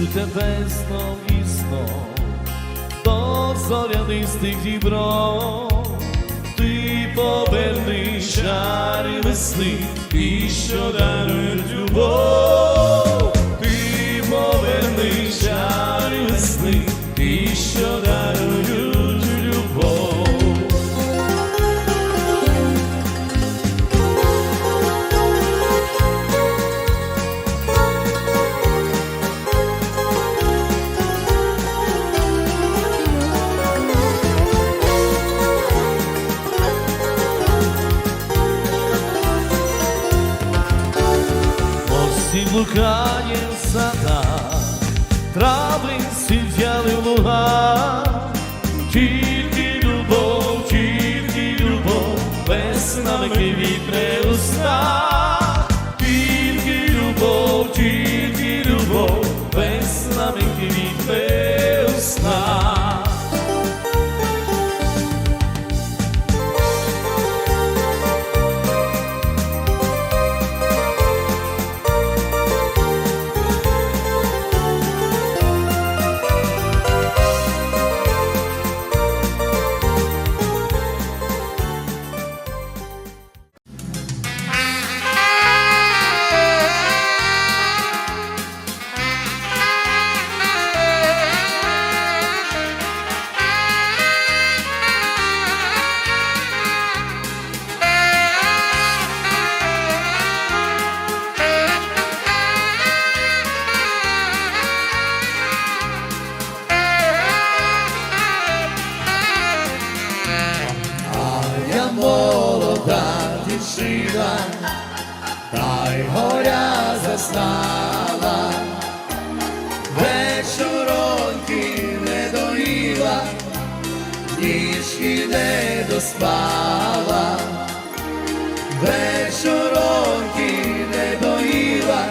Чуте весно і сном до зорянистих дібро, ти поверни чари весни, і що дарують любов, блукає в садах, травинці взяли в луга, тільки любов, тільки любов, без нами уста, дівчина, та й горя заснала, вечоронки не доїла, ніжки не доспала, вечоронки не доїла,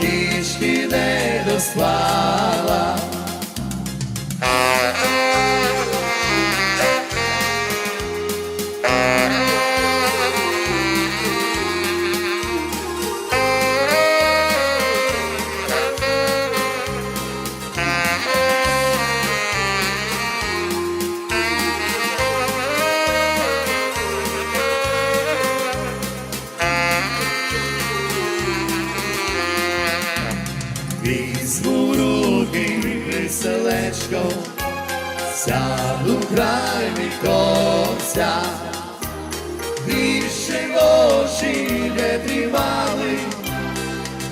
ніжки не доспала. Візьму руки веселечко, сяду край віконця, більше очі не тримали,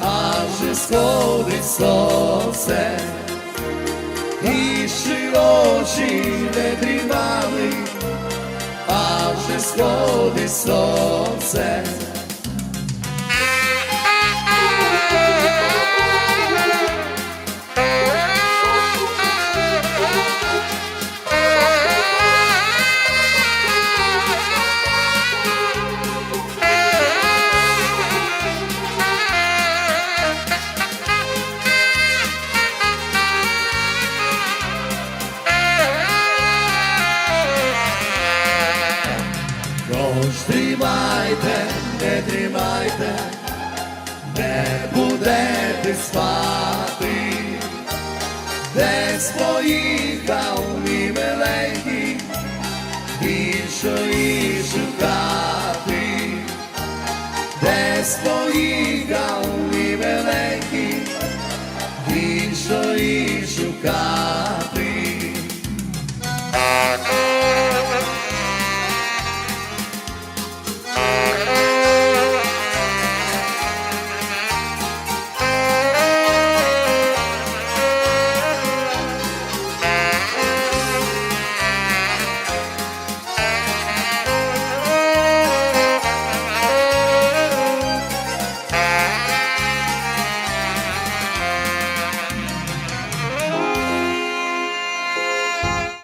а вже сходить сонце, більше очі не тримали, а вже сходить сонце. Не тримайте, не будете спати, десь поїхав мій миленький, більшої.